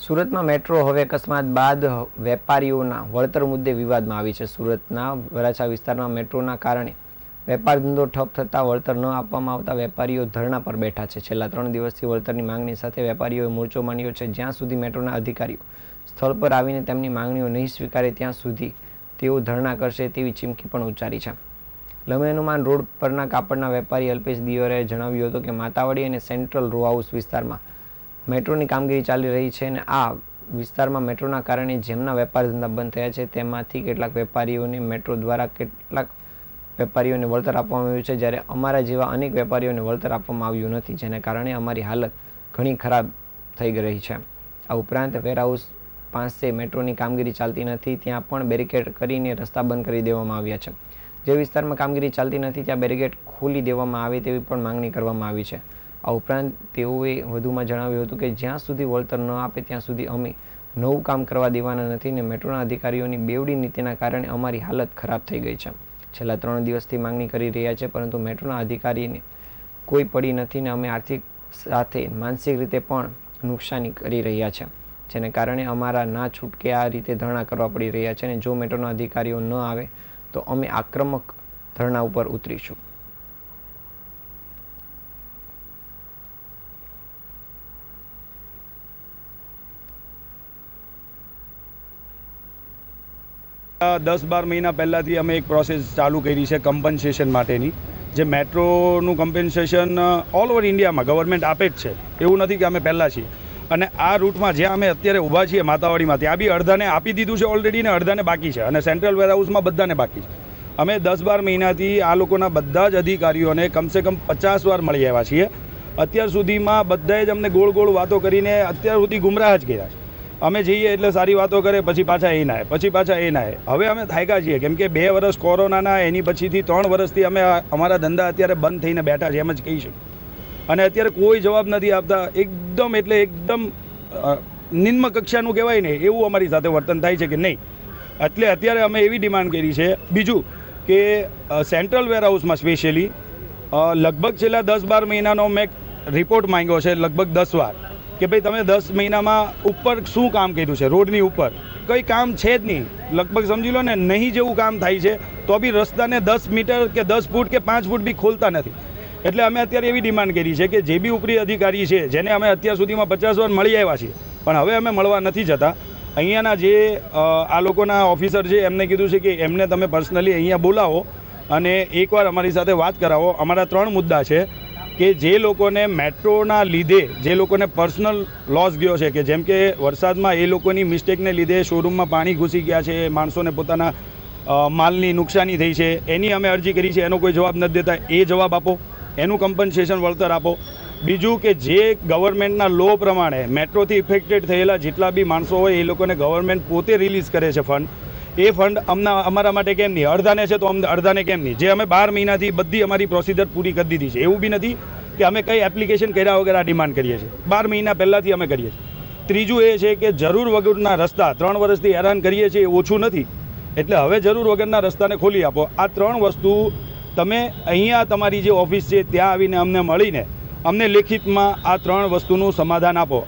સુરતમાં મેટ્રો હવે અકસ્માત બાદ વેપારીઓના વળતર મુદ્દે વિવાદમાં આવી છે. સુરતના વરાછા વિસ્તારમાં મેટ્રોના કારણે વેપાર ધંધો ઠપ થતાં વળતર ન આપવામાં આવતા વેપારીઓ ધરણા પર બેઠા છે. છેલ્લા ત્રણ દિવસથી વળતરની માંગણી સાથે વેપારીઓએ મોરચો માંડ્યો છે. જ્યાં સુધી મેટ્રોના અધિકારીઓ સ્થળ પર આવીને તેમની માંગણીઓ નહીં સ્વીકારે ત્યાં સુધી તેઓ ધરણા કરશે તેવી ચીમકી પણ ઉચ્ચારી છે. લમેનુમાન રોડ પરના કાપડના વેપારી અલ્પેશ દિયોરે જણાવ્યું હતું કે, માતાવાડી અને સેન્ટ્રલ રો હાઉસ વિસ્તારમાં મેટ્રોની કામગીરી ચાલી રહી છે અને આ વિસ્તારમાં મેટ્રોના કારણે જેમના વેપાર ધંધા બંધ થયા છે, તેમાંથી કેટલાક વેપારીઓને મેટ્રો દ્વારા કેટલાક વેપારીઓને વળતર આપવામાં આવ્યું છે. જ્યારે અમારા જેવા અનેક વેપારીઓને વળતર આપવામાં આવ્યું નથી, જેને કારણે અમારી હાલત ઘણી ખરાબ થઈ રહી છે. આ ઉપરાંત વેરહાઉસ પાસે મેટ્રોની કામગીરી ચાલતી નથી, ત્યાં પણ બેરિકેડ કરીને રસ્તા બંધ કરી દેવામાં આવ્યા છે. જે વિસ્તારમાં કામગીરી ચાલતી નથી, ત્યાં બેરિકેડ ખોલી દેવામાં આવે તેવી પણ માંગણી કરવામાં આવી છે. આ ઉપરાંત તેઓએ વધુમાં જણાવ્યું હતું કે જ્યાં સુધી વળતર ન આપે ત્યાં સુધી અમે નવું કામ કરવા દેવાના નથી ને મેટ્રોના અધિકારીઓની બેવડી નીતિના કારણે અમારી હાલત ખરાબ થઈ ગઈ છે. છેલ્લા ત્રણ દિવસથી માંગણી કરી રહ્યા છે, પરંતુ મેટ્રોના અધિકારીને કોઈ પડી નથી ને અમે આર્થિક સાથે માનસિક રીતે પણ નુકસાની કરી રહ્યા છે, જેને કારણે અમારા ના છૂટકે આ રીતે ધરણા કરવા પડી રહ્યા છે અને જો મેટ્રોના અધિકારીઓ ન આવે તો અમે આક્રમક ધરણા ઉપર ઉતરીશું. દસ બાર મહિના પહેલાંથી અમે એક પ્રોસેસ ચાલુ કરી છે કમ્પન્સેશન માટેની, જે મેટ્રોનું કમ્પન્સેશન ઓલ ઓવર ઇન્ડિયામાં ગવર્મેન્ટ આપે જ છે. એવું નથી કે અમે પહેલાં છીએ. અને આ રૂટમાં જ્યાં અમે અત્યારે ઊભા છીએ માતાવાડીમાં ત્યાં બી અડધાને આપી દીધું છે ઓલરેડી ને અડધાને બાકી છે. અને સેન્ટ્રલ વેરહાઉસમાં બધાને બાકી છે. અમે દસ બાર મહિનાથી આ લોકોના બધા જ અધિકારીઓને કમસે કમ પચાસ વાર મળી આવ્યા છીએ. અત્યાર સુધીમાં બધાએ જ અમને ગોળ ગોળ વાતો કરીને અત્યાર સુધી ગુમરાહ જ કર્યા છે. અમે જઈએ એટલે સારી વાતો કરે, પછી પાછા એ નાય, પછી પાછા એ નાય. હવે અમે થાયકા છીએ, કેમ કે બે વર્ષ કોરોનાના એની પછીથી ત્રણ વર્ષથી અમે અમારા ધંધા અત્યારે બંધ થઈને બેઠા છે એમ જ કહી શકું અને અત્યારે કોઈ જવાબ નથી આપતા, એકદમ એટલે એકદમ નિમ્ન કક્ષાનું કહેવાય ને, એવું અમારી સાથે વર્તન થાય છે કે નહીં. એટલે અત્યારે અમે એવી ડિમાન્ડ કરી છે, બીજું કે સેન્ટ્રલ વેરહાઉસમાં સ્પેશિયલી લગભગ છેલ્લા દસ બાર મહિનાનો મેં રિપોર્ટ માંગ્યો છે, લગભગ દસ વાર. કે ભાઈ તમે દસ મહિનામાં ઉપર શું કામ કર્યું છે? રોડની ઉપર. કંઈ કામ છે જ નહીં. લગભગ સમજી લો ને, નહીં જેવું કામ થાય છે, તો બી રસ્તાને દસ મીટર કે દસ ફૂટ કે પાંચ ફૂટ બી ખોલતા નથી. એટલે અમે અત્યારે એવી ડિમાન્ડ કરી છે કે જે બી ઉપરી અધિકારી છે, જેને અમે અત્યાર સુધીમાં પચાસ વાર મળી આવ્યા છીએ, પણ હવે અમે મળવા નથી જતા. અહીંયાના જે આ લોકોના ઓફિસર છે, એમને કીધું છે કે એમને તમે પર્સનલી અહીંયા બોલાવો અને એકવાર અમારી સાથે વાત કરાવો. અમારા ત્રણ મુદ્દા છે. કે જે લોકોને મેટ્રોના લીધે, જે લોકોને પર્સનલ લોસ ગયો છે, કે જેમ કે વરસાદમાં એ લોકોની મિસ્ટેકને લીધે શોરૂમમાં પાણી ઘૂસી ગયા છે, માણસોને પોતાના માલની નુકસાની થઈ છે, એની અમે અરજી કરી છે, એનો કોઈ જવાબ નથી દેતા, એ જવાબ આપો, એનું કમ્પન્સેશન વળતર આપો. બીજું કે જે ગવર્મેન્ટના લો પ્રમાણે મેટ્રોથી ઇફેક્ટેડ થયેલા જેટલા બી માણસો હોય, એ લોકોને ગવર્મેન્ટ પોતે રિલીઝ કરે છે ફંડ એ ફંડ અમના અમારા માટે કેમ નહીં? અડધાને છે તો અમને અડધાને કેમ નહીં? જે અમે બાર મહિનાથી બધી અમારી પ્રોસિજર પૂરી કરી દીધી છે. એવું બી નથી કે અમે કઈ એપ્લિકેશન કર્યા વગર આ ડિમાન્ડ કરીએ છીએ. બાર મહિના પહેલાંથી અમે કરીએ છીએ. ત્રીજું એ છે કે જરૂર વગરના રસ્તા ત્રણ વર્ષથી હેરાન કરીએ છીએ એ ઓછું નથી. એટલે હવે જરૂર વગરના રસ્તાને ખોલી આપો. આ ત્રણ વસ્તુ તમે અહીંયા તમારી જે ઓફિસ છે ત્યાં આવીને અમને મળીને અમને લેખિતમાં આ ત્રણ વસ્તુનું સમાધાન આપો.